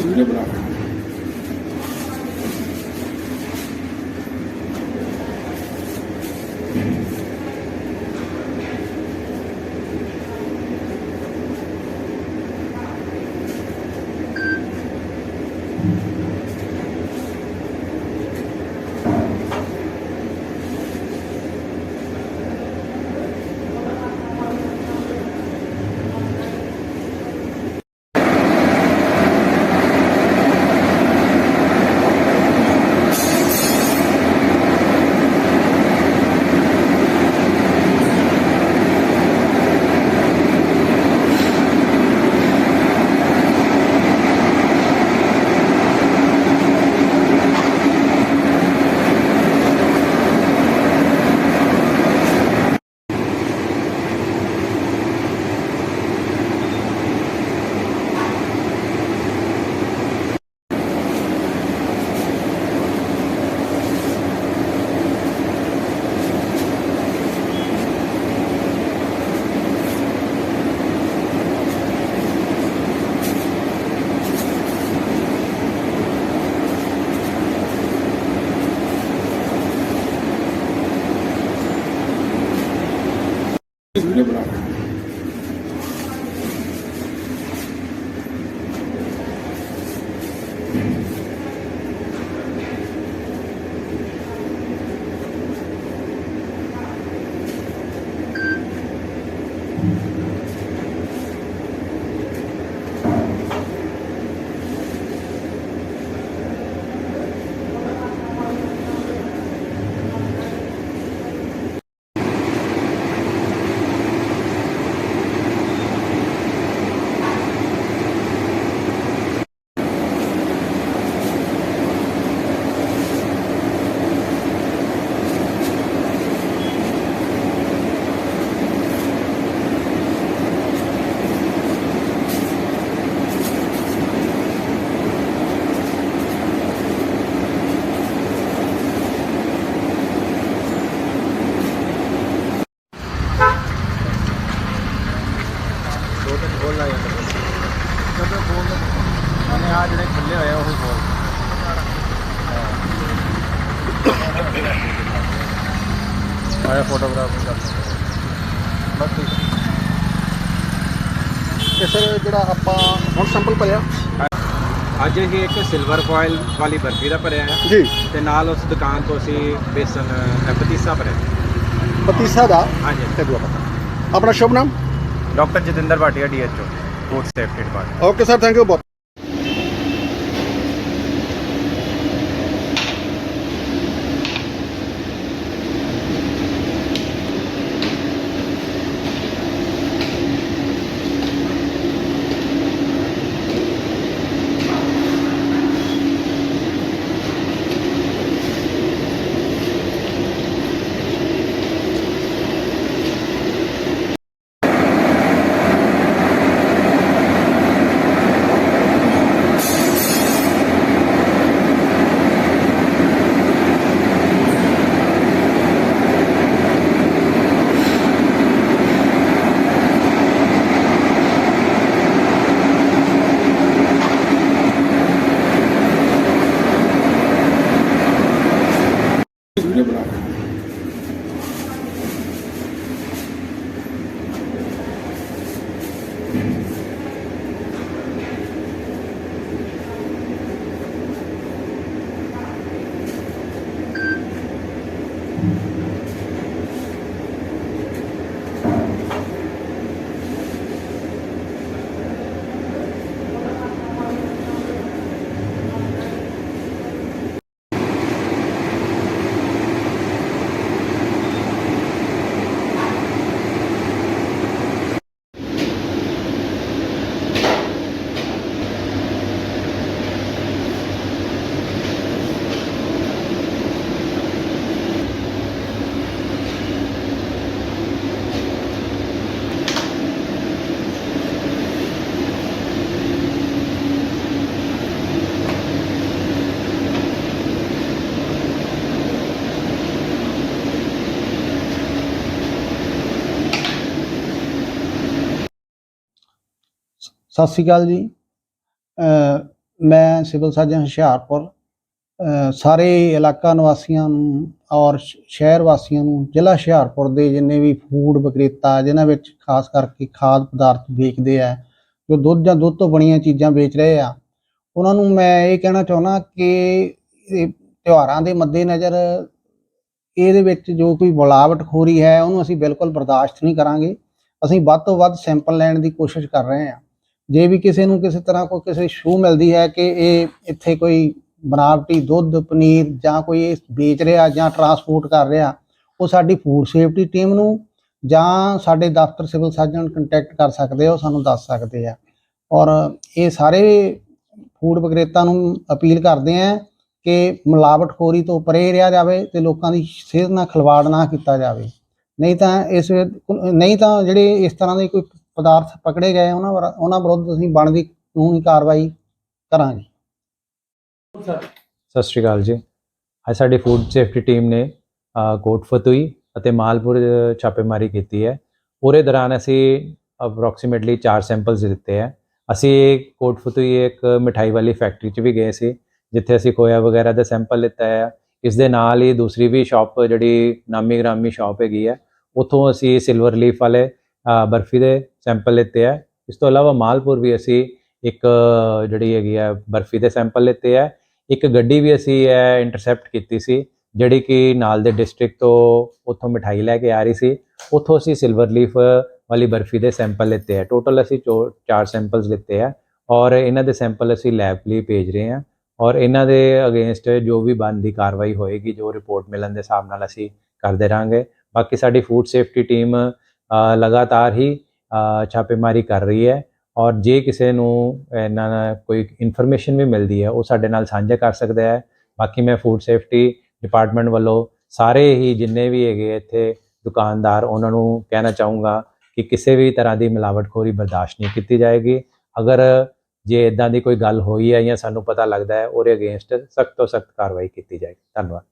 Júlia Braga. Júlia Braga. ਆਇਆ photographer ਕਰ ਬਸ ਠੀਕ ਤੇ ਸਰ ਜਿਹੜਾ ਆਪਾਂ ਹੁਣ ਸੈਂਪਲ ਭਰਿਆ। ਅੱਜ ਇਹ ਇੱਕ ਸਿਲਵਰ ਫੋਇਲ ਵਾਲੀ ਬਰਫੀ ਦਾ ਭਰਿਆ ਹੈ। ਜੀ। ਤੇ ਨਾਲ ਉਸ ਦੁਕਾਨ ਤੋਂ ਅਸੀਂ ਬੇਸਨ ਪਤੀਸਾ ਭਰਿਆ। ਪਤੀਸਾ ਦਾ? ਹਾਂਜੀ। ਤੇ ਦੂਆ ਪਤਾ। ਆਪਣਾ ਸ਼ੁਭ ਨਾਮ? Doctor Jatinder Bhatia DHO food safety department. Okay sir thank you ਬਹੁਤ। ਸਤਿ ਸ਼੍ਰੀ ਅਕਾਲ ਜੀ। ਮੈਂ ਸਿਵਲ ਸਰਜਨ ਹੁਸ਼ਿਆਰਪੁਰ। ਸਾਰੇ ਇਲਾਕਾ ਨਿਵਾਸੀਆਂ ਨੂੰ ਔਰ ਸ਼ਹਿਰ ਵਾਸੀਆਂ ਨੂੰ ਜ਼ਿਲ੍ਹਾ ਹੁਸ਼ਿਆਰਪੁਰ ਦੇ ਜਿੰਨੇ ਵੀ ਫੂਡ ਵਿਕਰੇਤਾ ਜਿਨ੍ਹਾਂ ਵਿੱਚ ਖਾਸ ਕਰਕੇ ਖਾਦ ਪਦਾਰਥ ਵੇਚਦੇ ਆ, ਜੋ ਦੁੱਧ ਜਾਂ ਦੁੱਧ ਤੋਂ ਬਣੀਆਂ ਚੀਜ਼ਾਂ ਵੇਚ ਰਹੇ ਆ, ਉਹਨਾਂ ਨੂੰ ਮੈਂ ਇਹ ਕਹਿਣਾ ਚਾਹੁੰਦਾ ਕਿ ਇਹ ਤਿਉਹਾਰਾਂ ਦੇ ਮੱਦੇਨਜ਼ਰ ਇਹਦੇ ਵਿੱਚ ਜੋ ਕੋਈ ਮਿਲਾਵਟਖੋਰੀ ਹੈ, ਉਹਨੂੰ ਅਸੀਂ ਬਿਲਕੁਲ ਬਰਦਾਸ਼ਤ ਨਹੀਂ ਕਰਾਂਗੇ। ਅਸੀਂ ਵੱਧ ਤੋਂ ਵੱਧ ਸੈਂਪਲ ਲੈਣ ਦੀ ਕੋਸ਼ਿਸ਼ ਕਰ ਰਹੇ ਹਾਂ। ਜੇ ਵੀ ਕਿਸੇ ਨੂੰ ਕਿਸੇ ਤਰ੍ਹਾਂ ਕੋਈ ਕਿਸੇ ਸ਼ੂ ਮਿਲਦੀ ਹੈ ਕਿ ਇਹ ਇੱਥੇ ਕੋਈ ਬਨਾਵਟੀ ਦੁੱਧ, ਪਨੀਰ ਜਾਂ ਕੋਈ ਇਹ ਵੇਚ ਰਿਹਾ ਜਾਂ ਟਰਾਂਸਪੋਰਟ ਕਰ ਰਿਹਾ, ਉਹ ਸਾਡੀ ਫੂਡ ਸੇਫਟੀ ਟੀਮ ਨੂੰ ਜਾਂ ਸਾਡੇ ਦਫ਼ਤਰ ਸਿਵਲ ਸਰਜਨ ਕੰਟੈਕਟ ਕਰ ਸਕਦੇ ਆ, ਉਹ ਸਾਨੂੰ ਦੱਸ ਸਕਦੇ ਆ। ਔਰ ਇਹ ਸਾਰੇ ਫੂਡ ਵਿਕਰੇਤਾ ਨੂੰ ਅਪੀਲ ਕਰਦੇ ਆ ਕਿ ਮਿਲਾਵਟਖੋਰੀ ਤੋਂ ਪਰੇ ਰਿਹਾ ਜਾਵੇ ਤੇ ਲੋਕਾਂ ਦੀ ਸਿਹਤ ਨਾਲ ਖਿਲਵਾੜ ਨਾ ਕੀਤਾ ਜਾਵੇ। ਨਹੀਂ ਤਾਂ ਇਸ ਨਹੀਂ ਤਾਂ ਜਿਹੜੇ ਇਸ ਤਰ੍ਹਾਂ ਦੇ ਕੋਈ ਪਦਾਰਥ ਪਕੜੇ ਗਏ ਉਹਨਾਂ ਵਰ- ਉਹਨਾਂ ਵਿਰੁੱਧ ਅਸੀਂ ਬਣਦੀ ਕਾਨੂੰਨੀ ਕਾਰਵਾਈ ਕਰਾਂਗੇ। ਸਤਿ ਸ਼੍ਰੀ ਅਕਾਲ ਜੀ। ਅੱਜ ਸਾਡੀ ਫੂਡ ਸੇਫਟੀ ਟੀਮ ਨੇ ਅ, ਕੋਟ ਫਤੂਈ ਅਤੇ ਮਾਲਪੁਰ ਅ, ਛਾਪੇਮਾਰੀ ਕੀਤੀ ਹੈ। ਪੂਰੇ ਦੌਰਾਨ ਅਸੀਂ ਅਪਰੋਕਸੀਮੇਟਲੀ 4 ਸੈਂਪਲਸ ਦਿੱਤੇ ਹੈ। ਅਸੀਂ ਕੋਟ ਫਤੂਈ ਇੱਕ ਮਿਠਾਈ ਵਾਲੀ ਫੈਕਟਰੀ 'ਚ ਵੀ ਗਏ ਸੀ ਜਿੱਥੇ ਅਸੀਂ ਖੋਇਆ ਵਗੈਰਾ ਦਾ ਸੈਂਪਲ ਲਿੱਤਾ ਹੈ। ਇਸ ਦੇ ਨਾਲ ਹੀ ਦੂਸਰੀ ਵੀ ਸ਼ਾਪ ਜਿਹੜੀ ਨਾਮੀ ਗ੍ਰਾਮੀ ਸ਼ਾਪ ਹੈਗੀ ਹੈ ਉੱਥੋਂ ਅਸੀਂ ਸਿਲਵਰ ਲੀਫ ਵਾਲੇ ਬਰਫੀ ਦੇ ਸੈਂਪਲ ਲਿੱਤੇ ਹੈ ਇਸ ਤੋਂ ਇਲਾਵਾ ਮਾਲਪੁਰ ਵੀ ਅਸੀਂ ਇੱਕ, ਜਿਹੜੀ ਹੈਗੀ ਹੈ ਬਰਫੀ ਦੇ ਸੈਂਪਲ ਲਿੱਤੇ ਹੈ ਇੱਕ ਗੱਡੀ ਵੀ ਅਸੀਂ ਇਹ ਇੰਟਰਸੈਪਟ ਕੀਤੀ ਸੀ, ਜਿਹੜੀ ਕਿ ਨਾਲ ਦੇ ਡਿਸਟ੍ਰਿਕਟ ਤੋਂ ਉੱਥੋਂ ਮਠਾਈ ਲੈ ਕੇ ਆ ਰਹੀ ਸੀ। ਉੱਥੋਂ ਅਸੀਂ ਸਿਲਵਰ ਲੀਫ ਵਾਲੀ ਬਰਫੀ ਦੇ ਸੈਂਪਲ ਲਿੱਤੇ ਆ। ਟੋਟਲ ਅਸੀਂ ਚੋ- ਚਾਰ ਸੈਂਪਲਸ ਲਿੱਤੇ ਆ ਔਰ ਇਹਨਾਂ ਦੇ ਸੈਂਪਲ ਅਸੀਂ ਲੈਬ ਲਈ ਭੇਜ ਰਹੇ ਹਾਂ ਔਰ ਇਹਨਾਂ ਦੇ ਅਗੇਂਸਟ ਜੋ ਵੀ ਬਣਦੀ ਕਾਰਵਾਈ ਹੋਏਗੀ, ਜੋ ਰਿਪੋਰਟ ਮਿਲਣ ਦੇ ਹਿਸਾਬ ਨਾਲ ਅਸੀਂ ਕਰਦੇ ਰਾਂਗੇ ਬਾਕੀ ਸਾਡੀ ਫੂਡ ਸੇਫਟੀ ਟੀਮ ਲਗਾਤਾਰ ਹੀ ਛਾਪੇਮਾਰੀ ਕਰ ਰਹੀ ਹੈ ਔਰ ਜੇ ਕਿਸੇ ਨੂੰ ਇਹਨਾਂ ਨਾਲ ਕੋਈ ਇਨਫੋਰਮੇਸ਼ਨ ਵੀ ਮਿਲਦੀ ਹੈ, ਉਹ ਸਾਡੇ ਨਾਲ ਸਾਂਝਾ ਕਰ ਸਕਦਾ ਹੈ। ਬਾਕੀ ਮੈਂ ਫੂਡ ਸੇਫਟੀ ਡਿਪਾਰਟਮੈਂਟ ਵੱਲੋਂ ਸਾਰੇ ਹੀ ਜਿੰਨੇ ਵੀ ਹੈਗੇ ਇੱਥੇ ਦੁਕਾਨਦਾਰ, ਉਹਨਾਂ ਨੂੰ ਕਹਿਣਾ ਚਾਹੂੰਗਾ ਕਿ ਕਿਸੇ ਵੀ ਤਰ੍ਹਾਂ ਦੀ ਮਿਲਾਵਟਖੋਰੀ ਬਰਦਾਸ਼ਤ ਨਹੀਂ ਕੀਤੀ ਜਾਏਗੀ। ਅਗਰ ਜੇ ਇਦਾਂ ਦੀ ਕੋਈ ਗੱਲ ਹੋਈ ਹੈ ਜਾਂ ਸਾਨੂੰ ਪਤਾ ਲੱਗਦਾ ਹੈ, ਉਹਦੇ ਅਗੇਂਸਟ ਸਖਤ ਤੋਂ ਸਖਤ ਕਾਰਵਾਈ ਕੀਤੀ ਜਾਏਗੀ। ਧੰਨਵਾਦ।